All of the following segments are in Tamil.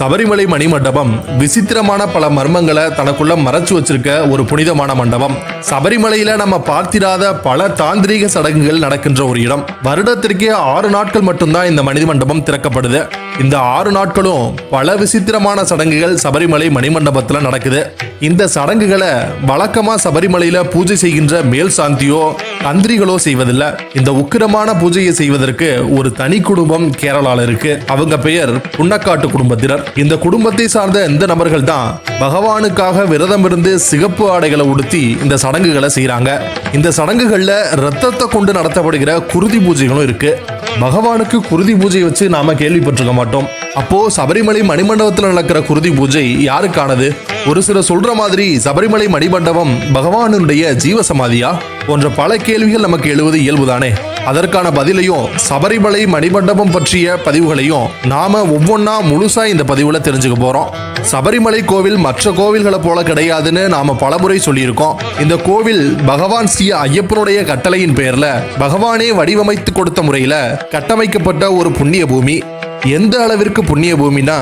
சபரிமலை மணிமண்டபம் விசித்திரமான பல மர்மங்களை தனக்குள்ள மறைச்சு வச்சிருக்க ஒரு புனிதமான மண்டபம். சபரிமலையில நம்ம பார்த்திராத பல தாந்திரீக சடங்குகள் நடக்கின்ற ஒரு இடம். வருடத்திற்கே ஆறு நாட்கள் மட்டும்தான் இந்த மனித மண்டபம் திறக்கப்படுது. இந்த ஆறு நாட்களும் பல விசித்திரமான சடங்குகள் சபரிமலை மணிமண்டபத்தில் நடக்குது. இந்த சடங்குகளை வழக்கமா சபரிமலையில பூஜை செய்கின்ற மேல் சாந்தியோ தந்திரிகளோ செய்வதில்லை. இந்த உக்கிரமான பூஜையை செய்வதற்கு ஒரு தனி குடும்பம் கேரளால இருக்கு. அவங்க பெயர் புன்னக்காட்டு குடும்பத்தினர். இந்த குடும்பத்தை சார்ந்த இந்த நபர்கள் தான் பகவானுக்காக விரதம் இருந்து சிகப்பு ஆடைகளை உடுத்தி இந்த சடங்குகளை செய்யறாங்க இந்த சடங்குகள்ல ரத்தத்தை கொண்டு நடத்தப்படுகிற குருதி பூஜைகளும் இருக்கு. பகவானுக்கு குருதி பூஜை வச்சு நாம கேள்விப்பட்டிருக்க மாட்டோம். அப்போ சபரிமலை மணிமண்டபத்தில் நடக்கிற குருதி பூஜை யாருக்கானது? ஒரு சிலர் சொல்ற மாதிரி சபரிமலை மணிமண்டபம் பகவானுடைய ஜீவசமாதியா? போன்ற பல கேள்விகள் நமக்கு எழுவது இயல்புதானே. அதற்கான பதிலையும் சபரிமலை மணிமண்டபம் பற்றிய பதிவுகளையும் நாம ஒவ்வொன்றா முழுசா இந்த பதிவுல தெரிஞ்சுக்க போறோம். சபரிமலை கோவில் மற்ற கோவில்களை போல கிடையாதுன்னு நாம பலமுறை சொல்லியிருக்கோம். இந்த கோவில் பகவான் ஸ்ரீ ஐயப்பனுடைய கட்டளையின் பெயர்ல பகவானே வடிவமைத்து கொடுத்த முறையில கட்டமைக்கப்பட்ட ஒரு புண்ணிய பூமி. எந்த அளவிற்கு புண்ணிய பூமினா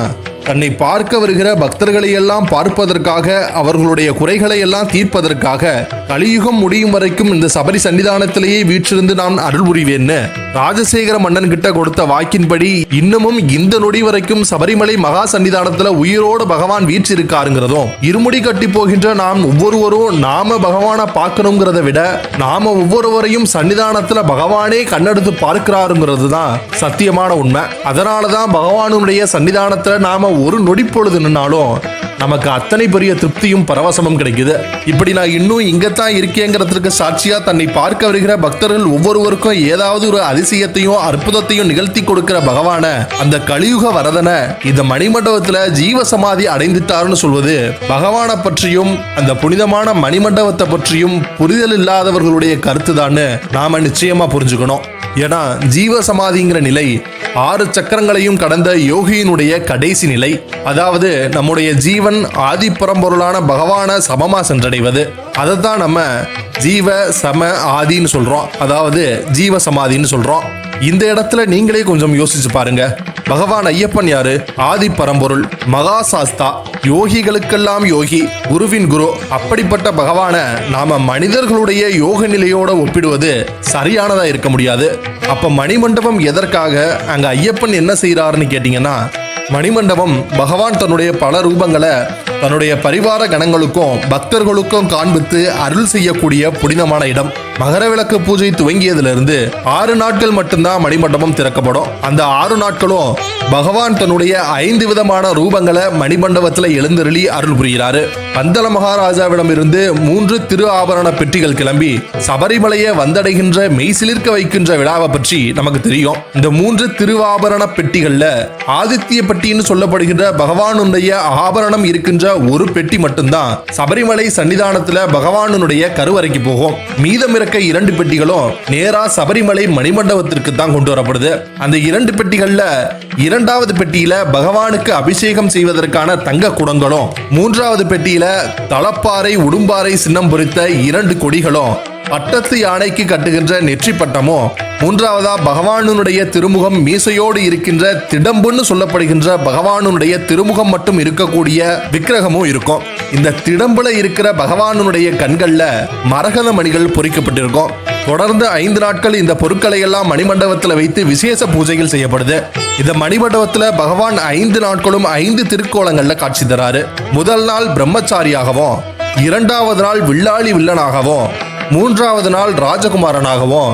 தன்னை பார்க்க வருகிற பக்தர்களை எல்லாம் பார்ப்பதற்காக அவர்களுடைய குறைகளை எல்லாம் தீர்ப்பதற்காக கலியுகம் முடியும் வரைக்கும் இந்த சபரி சன்னிதானத்திலேயே வீற்றிருந்து நான் அருள் புரிவேன்னு ராஜசேகர மன்னன் கிட்ட கொடுத்த வாக்கின்படி இன்னமும் இந்த நொடி வரைக்கும் சபரிமலை மகா சன்னிதானத்துல உயிரோடு பகவான் வீற்றிருக்காருங்கிறதும் இருமுடி கட்டி போகின்ற நாம் ஒவ்வொருவரும் நாம பகவானை பார்க்கணுங்கிறத விட நாம ஒவ்வொருவரையும் சன்னிதானத்துல பகவானே கண்ணெடுத்து பார்க்கிறாருங்கிறது தான் சத்தியமான உண்மை. அதனாலதான் பகவானுடைய சன்னிதானத்துல நாம ஒரு நொடி பொழுது நின்னாலும் நமக்கு அத்தனை பெரிய திருப்தியும் பரவசமும் கிடைக்குது. இப்படி நான் இன்னும் இங்கத்தான் இருக்கேங்கிறதுக்கு சாட்சியா தன்னை பார்க்க வருகிற பக்தர்கள் ஒவ்வொருவருக்கும் ஏதாவது ஒரு அதிசயத்தையும் அற்புதத்தையும் நிகழ்த்தி கொடுக்கிற பகவான அந்த கலியுக வரதனை இந்த மணிமண்டபத்துல ஜீவ சமாதி அடைந்துட்டாருன்னு சொல்வது பகவானை பற்றியும் அந்த புனிதமான மணிமண்டபத்தை பற்றியும் புரிதல் இல்லாதவர்களுடைய கருத்து நாம நிச்சயமா புரிஞ்சுக்கணும். ஏன்னா ஜீவ சமாதிங்கிற நிலை ஆறு சக்கரங்களையும் கடந்த யோகியினுடைய கடைசி நிலை. அதாவது நம்முடைய ஜீவன் ஆதி பரம்பொருளான பகவான சமமா சென்றடைவது. அதை தான் நம்ம ஜீவ சம ஆதின்னு சொல்றோம். அதாவது ஜீவ சமாதின்னு சொல்றோம். இந்த இடத்துல நீங்களே கொஞ்சம் யோசிச்சு பாருங்க. பகவான் ஐயப்பன் யாரு? ஆதி பரம்பொருள் மகா சாஸ்தா யோகிகளுக்கெல்லாம் யோகி குருவின் குரு. அப்படிப்பட்ட பகவான நாம மனிதர்களுடைய யோக நிலையோட ஒப்பிடுவது சரியானதா இருக்க முடியாது. அப்ப மணிமண்டபம் எதற்காக அங்க ஐயப்பன் என்ன செய்யறாருன்னு கேட்டீங்கன்னா மணிமண்டபம் பகவான் தன்னுடைய பல ரூபங்களை தன்னுடைய பரிவார கணங்களுக்கும் பக்தர்களுக்கும் காண்பித்து அருள் செய்யக்கூடிய புனிதமான இடம். மகர விளக்கு பூஜை துவங்கியதிலிருந்து ஆறு நாட்கள் மட்டும்தான் மணிமண்டபம் திறக்கப்படும். அந்த ஆறு நாட்களும் பகவான் தன்னுடைய ஐந்து விதமான ரூபங்களை மணிமண்டபத்தில் எழுந்தருளி அருள் புரிகிறாரு. பந்தல மகாராஜாவிடம் இருந்து மூன்று திரு ஆபரண பெட்டிகள் கிளம்பி சபரிமலையை வந்தடைகின்ற மெய்சிலிர்க்க வைக்கின்ற விழாவை பற்றி நமக்கு தெரியும். இந்த மூன்று திருவாபரண பெட்டிகள்ல ஆதித்ய பெட்டின்னு சொல்லப்படுகின்ற பகவானுடைய ஆபரணம் இருக்கின்ற ஒரு பெட்டி மட்டும்தான் சபரிமலை சன்னிதானத்துல பகவானுடைய கருவறைக்கு போகும். மீதம் இருக்க இரண்டு பெட்டிகளும் நேரா சபரிமலை மணிமண்டபத்திற்கு தான் கொண்டு வரப்படுது. அந்த இரண்டு பெட்டிகள்ல இரண்டாவது பெட்டியில பகவானுக்கு அபிஷேகம் செய்வதற்கான தங்க குடங்களும் மூன்றாவது பெட்டியில தலப்பாறை உடும்பாறை சின்னம் பொறித்த இரண்டு கொடிகளும் பட்டத்து யானைக்கு கட்டுகின்ற நெற்றி பட்டமும் மூன்றாவதா பகவானுடைய திருமுகம் மீசையோடு இருக்கின்ற திடம்புன்னு சொல்லப்படுகின்ற பகவானுடைய திருமுகம் மட்டும் இருக்கக்கூடிய விக்கிரகமும் இருக்கும். இந்த திடம்புல இருக்கிற பகவானுடைய கண்கள்ல மரகத மணிகள் பொறிக்கப்பட்டிருக்கும். தொடர்ந்து ஐந்து நாட்கள் இந்த பொருட்களை எல்லாம் மணிமண்டபத்தில் வைத்து விசேஷ பூஜைகள் செய்யப்படுது. இந்த மணிமண்டபத்துல பகவான் ஐந்து நாட்களும் ஐந்து திருக்கோலங்கள்ல காட்சி தராரு. முதல் நாள் பிரம்மச்சாரியாகவும் இரண்டாவது நாள் வில்லாளி வில்லனாகவும் மூன்றாவது நாள் ராஜகுமாரனாகவும்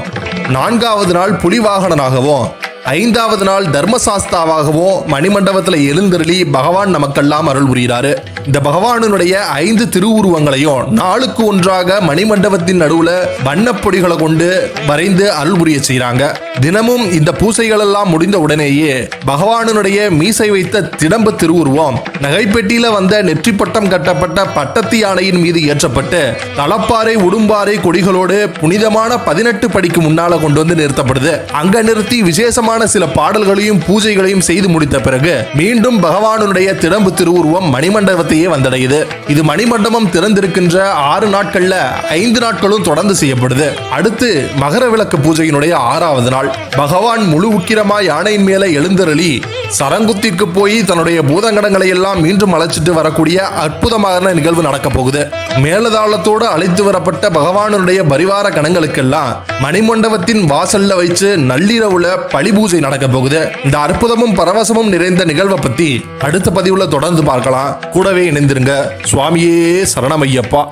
நான்காவது நாள் புலிவாகனனாகவும் ஐந்தாவது நாள் தர்மசாஸ்தாவாகவும் மணிமண்டபத்தில் எழுந்தருளி பகவான் நமக்கெல்லாம் அருள் புரிகிறாரு. இந்த பகவானுடைய ஐந்து திருவுருவங்களையும் நாளுக்கு ஒன்றாக மணிமண்டபத்தின் நடுவுல வண்ணப்பொடிகளை கொண்டு வரைந்து அருள் புரிய செய்றாங்க. தினமும் இந்த பூசைகள் எல்லாம் முடிந்த உடனேயே பகவானுடைய மீசை வைத்த திடம்பு திருவுருவம் நகைப்பெட்டியில வந்த நெற்றி பட்டம் கட்டப்பட்ட பட்டத்து யானையின் மீது ஏற்றப்பட்டு தலப்பாறை உடும்பாறை கொடிகளோடு புனிதமான பதினெட்டு படிக்கு முன்னால கொண்டு வந்து நிறுத்தப்படுது. அங்க நிறுத்தி விசேஷமான சில பாடல்களையும் பூஜைகளையும் செய்து முடித்த பிறகு மீண்டும் பகவானுடைய திடம்பு திருவுருவம் மணிமண்டபத்தை மணிமண்டபத்தையே வந்தடையுது. இது மணிமண்டபம் திறந்திருக்கின்ற ஆறு நாட்கள்ல ஐந்து நாட்களும் தொடர்ந்து செய்யப்படுது. அடுத்து மகர விளக்கு பூஜையினுடைய ஆறாவது நாள். பகவான் முழு உக்கிரமா யானையின் மேல எழுந்தருளி சரங்குத்திற்கு போய் தன்னுடைய பூதங்கடங்களை எல்லாம் மீண்டும் அழைச்சிட்டு வரக்கூடிய அற்புதமான நிகழ்வு நடக்க போகுது. மேலதாளத்தோடு அழைத்து வரப்பட்ட பகவானுடைய பரிவார கணங்களுக்கெல்லாம் மணிமண்டபத்தின் வாசல்ல வைத்து நள்ளிரவுல பழி பூஜை நடக்க போகுது. இந்த அற்புதமும் பரவசமும் நிறைந்த நிகழ்வை பத்தி அடுத்த பதிவுல தொடர்ந்து பார்க்கலாம். கூடவே இணைந்திருங்க. சுவாமியே சரணமையப்பா.